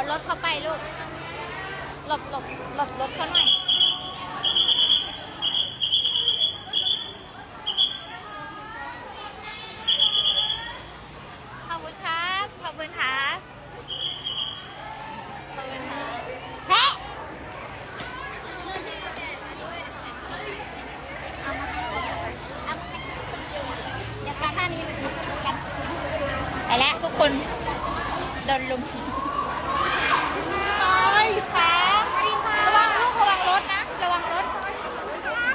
๋ยวรถเขาไปลูก หลบหลบหลบรถเขาหน่อย ขอบคุณครับ ขอบคุณครับ ขอบคุณครับแพะเอามาให้เอามาให้เดี๋ยวกันท่านี้เดี๋ยวกันไปแล้วทุกคนโดนลุมไปค่ะระวังลูกระวังรถนะ ระวังรถ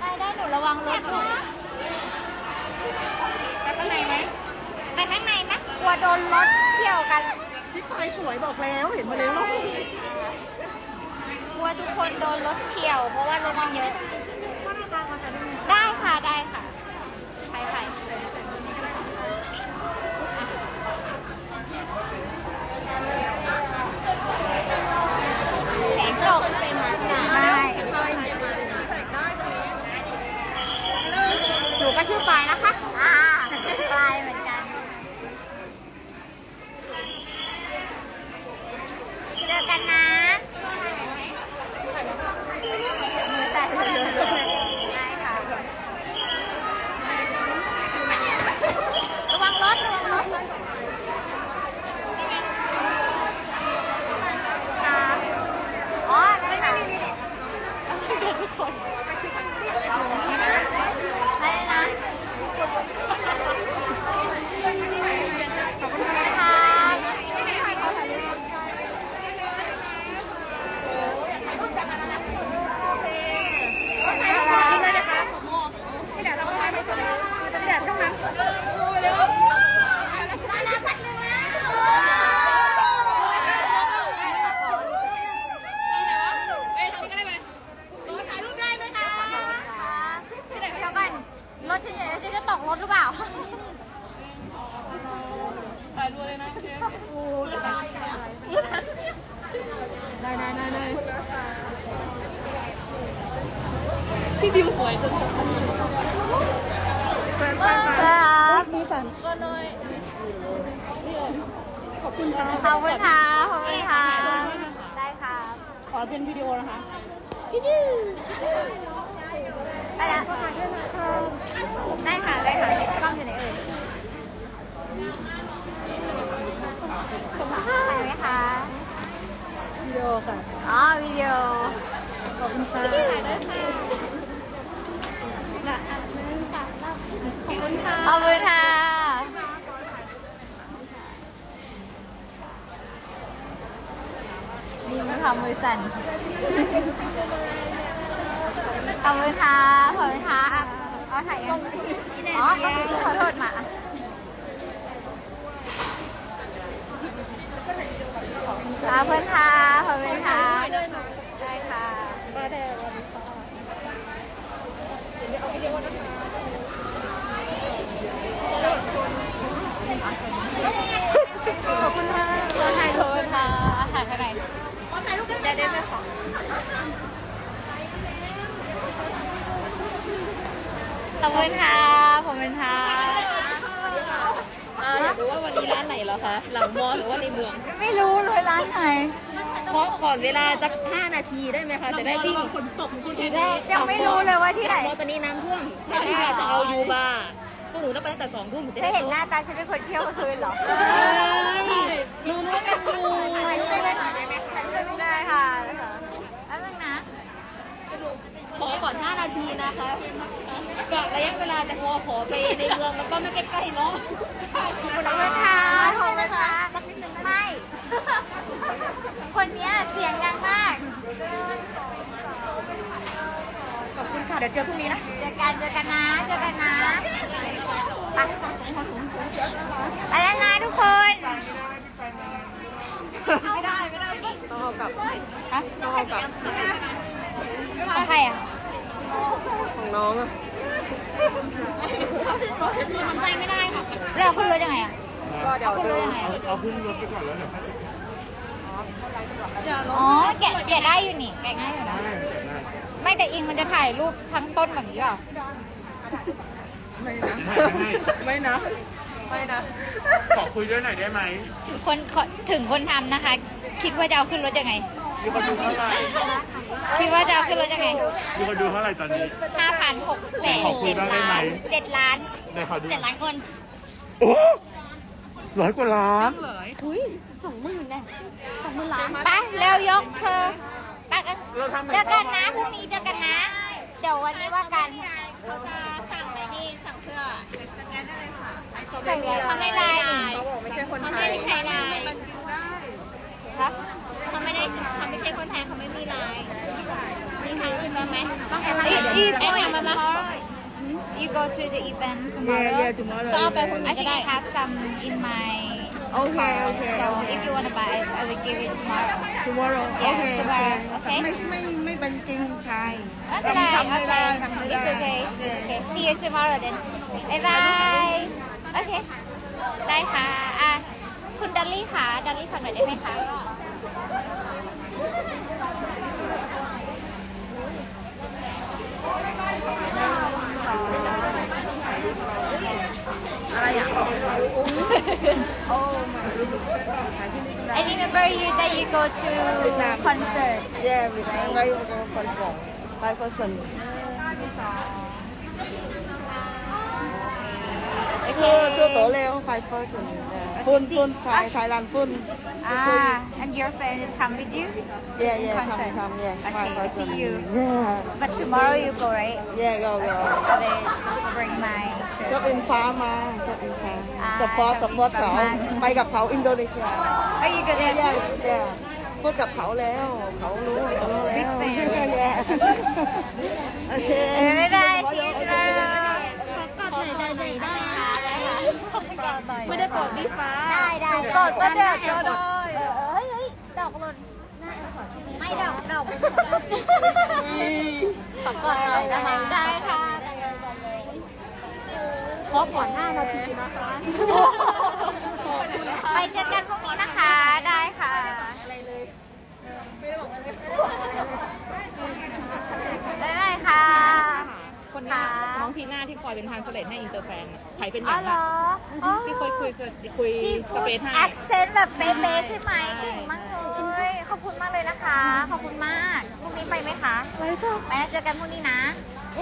ได้ได้หนูระวังรถลูก ไปข้างในไหม ไปข้างในไหมกลัว โดนรถเฉี่ยวกันพี่พายสวยบอกแล้วเห็นมาแล้วเนาะกลัวทุกคนโดนรถเฉี่ยว เพราะว่ารถมันเยอะ ได้ค่ะได้ค่ะไปไปแสงตกได้ ใส่ได้ตรงนี้ หนูก็ชื่อปลายนะคะ อ่าปลายเหมือนกัน เจอกันนะมือสั่นได้ค่ะ ระวังรถระวังรถครับอ๋อได้ค่ะเอาช่วยกันทุกคนได้นะขอบคุณครับ นี่เลยนะคะพี่แดดเราก็ได้ไหมคะพี่แดดต้องนั้นเร็วเอ้ยทางนี้ก็ได้ไหมรถถ่ายรูปได้ไหมคะ พี่เดี๋ยวเดี๋ยวก่อนรถฉันอยู่ในฉันจะตกรถหรือเปล่า ถ่ายรูปเลยนะเชฟได้ได้ได้ได้ พี่บิวสวยจังครับมือสั่นก็น้อยขอบคุณค่ะขอบคุณค่ะขอบคุณค่ะได้ค่ะขอเป็นวิดีโอนะคะไปแล้วได้ค่ะได้ค่ะกล้องอยู่ไหนเอ่ยถ่ายไหมคะวิดีโอค่ะอ๋อวิดีโอขอบคุณค่ะ ขอบคุณค่ะมีมือทำมือสั่นขอบคุณค่ะขอบคุณค่ะเอาถ่ายยังอ๋อก็คือดีขอโทษมาขอบคุณค่ะขอบคุณค่ะได้ค่ะ ป้าแดงวันนี้ค่ะขอบคุณค่ะ ถ่ายรูปค่ะถ่ายเท่าไหร่ ถ่ายรูป ได้ได้ไหมคะขอบคุณค่ะขอบคุณค่ะอ่าอยากรู้ว่าวันนี้ร้านไหนเหรอคะ หลังมอหรือว่าในเมือง ไม่รู้เลยร้านไหนเคาะก่อนเวลาสัก5นาทีได้ไหมคะ จะได้วิ่งฝนตกจะได้ยังไม่รู้เลยว่าที่ไหน มอตอนนี้น้ำท่วมแต่ถ้าจะเอายูบาร์พวกหนูต้องไปตั้งแต่สองทุ่มถึงจะเธอได้เห็นหโต๊ะน้าตาฉันเป็นคนเที่ยวกลางคืนเหรอเฮ้ยรู้ว่ากันอยู่ ถ่ายรูปได้ไหมถ่ายรูปได้ค่ะได้ค่ะแล้วนึงนะ ขอก่อน 5 นาทีนะคะกะระยะเวลาจะพอขอไปในเมืองแล้วก็ไม่ใกล้ๆเนาะขอบคุณค่ะขอบคุณค่ะไม่ คนเนี้ยเสียงดังมาก ขอบคุณค่ะ เดี๋ยวเจอพรุ่งนี้นะ เจอกันเจอกันนะ เจอกันนะไปไปแล้วนะทุกคน ไม่ได้ ไม่ได้ต้องเอากลับฮะต้องเอากลับของใครอะ ของน้องอะทำใจไม่ได้ค่ะแล้วเอาขึ้นรถยังไงอะก็เดี๋ยวขึ้นรถยังไงอะเอาขึ้นรถไปก่อนแล้วเดี๋ยวอ๋อแกะแกะได้อยู่นี่ แกะง่ายอยู่นะ ไม่แต่อิงมันจะถ่ายรูปทั้งต้นแบบนี้เปล่าไม่นะ ไม่นะ ไม่นะ ขอคุยด้วยหน่อยได้ไหม คนขอถึงคนทำนะคะ คิดว่าจะเอาขึ้นรถยังไงมีคนดูเท่าไหร่คิด ว่าจะเอาขึ้นรถยังไงมีคนดูเท่าไหร่ตอนนี้ ห้าพันหกแสนขอบคุณมากได้ไหม เจ็ดล้านไหนขอดูเจ็ดล้านคนโอ้ร้อยกว่าล้าน อุ้ยสองหมื่นแน่สองหมื่นล้านไปเร็วยกเธอไปกันเราทำเจอกันนะพรุ่งนี้เจอกันนะ เดี๋ยววันนี้ว่ากันเขาจะสั่งอะไรที่สั่งเสื้อสั่งเสื้อเขาไม่ได้นี่เขาบอกไม่ใช่คนเขาไทไม่ยได้ใช้ไลน์ฮะ เขาไม่ได้เขาไม่ใช่คนไทยเขาไม่มีไลน์มีทางอื่นบ้างไหม ต้องแอปอะไร You แอป going มาบ้าง tomorrow? You go to the event tomorrow? Yeah, yeah, tomorrow. ก็เอาไปพรุ่ง I นี้ก็ think ได้ I have some in my Okay, car. okay, So okay. if you want to buy, I will give it tomorrow. tomorrow Yeah, okay tomorrow, okay okay? ไม่ไม่ไม่เป็นจริงใช่ Okay, ทำไม่ได้ okay. ทำไม่ได้ It's okay. Okay. Okay, see you tomorrow then. Bye bye. Okay. ได้ค่ะอะ คุณดัลลี่ค่ะ ดัลลี่ขอหน่อยได้ไหมคะ อะไรอะ I remember you that you go to concert. yeah we very very concern five person ชื่อชื่อโตเร็ว five person ฟุนฟุนไทยไทยรันฟุน Ah, and your friend is come with you? yeah yeah Concert. come come yeah Okay, five person see you. yeah But tomorrow you go, right? yeah go go I will bring my ชอบ shirt. อินฟ้ามาชอบอินฟ้า อ่าสปอร์ตชสอบอินปอร์ตเขาฟ้าไปกับเขาอินโดนีเซีย Are you good แย่ at แย่ it? แย่พูดกับเขาแล้ว เขารู้เขารู้แล้ว Big fan แย่โอเคไม่ได้ขอที่ยกโอเราเคไม่ได้กดพี่ฟ้าได้ได้กดก็เด็ดก็ได้เฮ้ยเฮ้ยดอกหล่นไม่ดอกดอกขอกดเลยนะคะได้ค่ะ ขอก่อน5นาทีนะคะไปเจอกันพรุ่งนี้นะคะ ได้ค่ะ ได้เลยค่ะ คนนี้น้องทีน่าที่คอยเป็นทรานสเลทให้อินเตอร์แฟนน่ะใครเป็นออ๋อย่างเหรอะออ๋อที่คุยคุยคุยที่สพูดเปซให้ แอคเซนต์แบบเป๊ะๆใช่ไหมเก่งมากเลย ขอบคุณมากเลยนะคะ ขอบคุณมากพรุ่งนี้ไปไหมคะ ไปค่ะ ไปเจอกันพรุ่งนี้นะ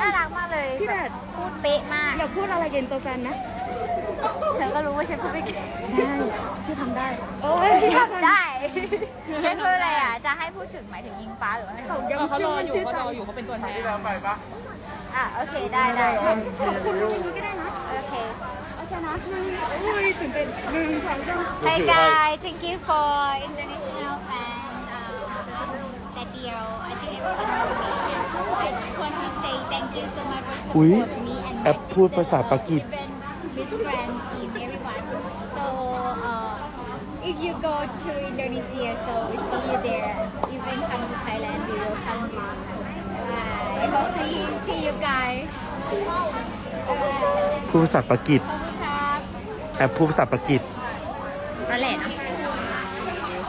น่ารักมากเลยพี่แดดพูดเป๊ะมาก อย่าพูดอะไรเย็นตัวแฟนนะเธอก็รู้ว่าฉันพูดไม่เก่งได้ที่ทำได้ โอ้ยที่ทำได้ไม่พูดอะไรอะ จะให้พูดถึงหมายถึงยิงฟ้าหรือว่าให้พูดยังเขารออยู่เขารออยู่เขาเป็นตัวแทนที่เราไปปะอะโอเคได้ได้โอเคอุ้ยตื่นเต้นหนึ่งสองสาม Hi guys thank you for international fan uh, that deal I think everyone know me I just want to say thank you so much for อุ๊ย support me and แอ my ปพูด sister ภาษาปากีส even Miss Grand team everyone so uh, if you go to Indonesia so we see you there even come to Thailand we will come you Bye. Hope see see you guys พูดภาษาปากีสขอบคุณครับแอปพูดภาษาปากีสนั่นแหละนะ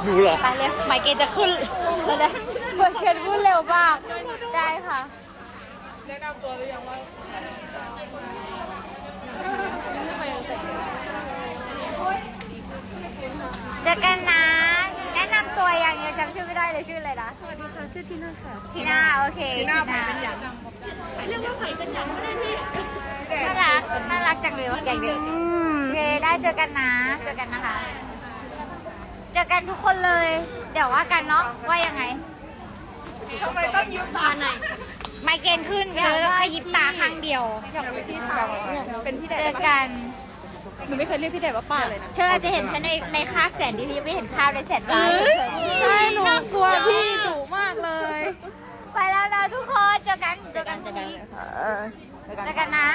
ดูเหรอ ไปเลยไมเกรนจะขึ้นแล้วนะไมเกรนพูดเร็วมาก ได้ค่ะ แนะนำตัวหรือยังว่าเจอกันนะ แนะนำตัวอย่างเดียวจำชื่อไม่ได้เลยชื่ออะไรนะสวัสดีค่ะชื่อทีน่าค่ะทีน่าโอเคทีหน้าใครเป็นอย่างเรียกว่าไผ่เป็นอย่างก็ได้พี่น่ารักน่ารักจังเลยว่าแกงเด็กโอเคได้เจอกันนะ เจอกันนะคะ เจอกันทุกคนเลย เดี๋ยวว่ากันเนาะว่ายังไงทำไมต้องยิ้มตาไหน ไมเกรนขึ้นเลยแล้วก็ยิบตาข้างเดียวเป็นพี่แดเจดอกัน หนูไม่เคยเรียกพี่แดดว่าป้าเลยนะ เธออาจจะเห็นฉันในในคราบแสนดีที่ไม่เห็นคราบในแสนตาใช่หนูกลัวพี่ดุมากเลย ไปแล้วนะทุกคน เจอกัน เจอกันเจอกันเจอกันนะ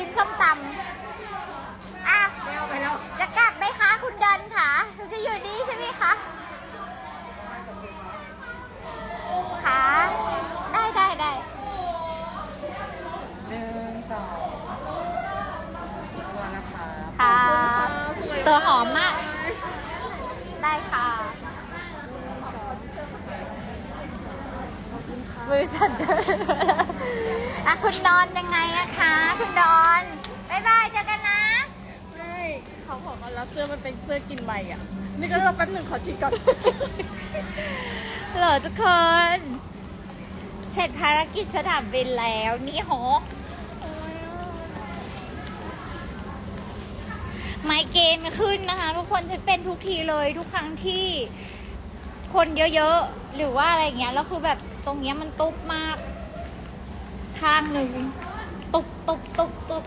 กินส้มตำอะาวจะกลับไหมคะคุณเดินค่ะคุณจะอยู่นี่ใช่ไหมคะขาได้ได้ได้หนึ่งสองตัวนะคะค่ะตัวหอมมาก ได้ค่ะมือสั่น อะคุณดอนยังไงอะคะ คุณดอนบ๊ายบายเจอกันนะ ไม่เขาบอกว่าแล้วเสื้อมันเป็นเสื้อกินใบอะ นี่ก็เราแป๊บหนึ่งขอฉีดก่อน เหรอทุกคน เสร็จภารกิจสนามบินแล้วนี่โหไมเกรนขึ้นนะคะ ทุกคนฉันเป็นทุกทีเลยทุกครั้งที่คนเยอะๆ หรือว่าอะไรอย่างเงี้ยแล้วคือแบบตรงเนี้ยมันตุบมาก ข้างหนึ่งตุบตุบตุบตุบ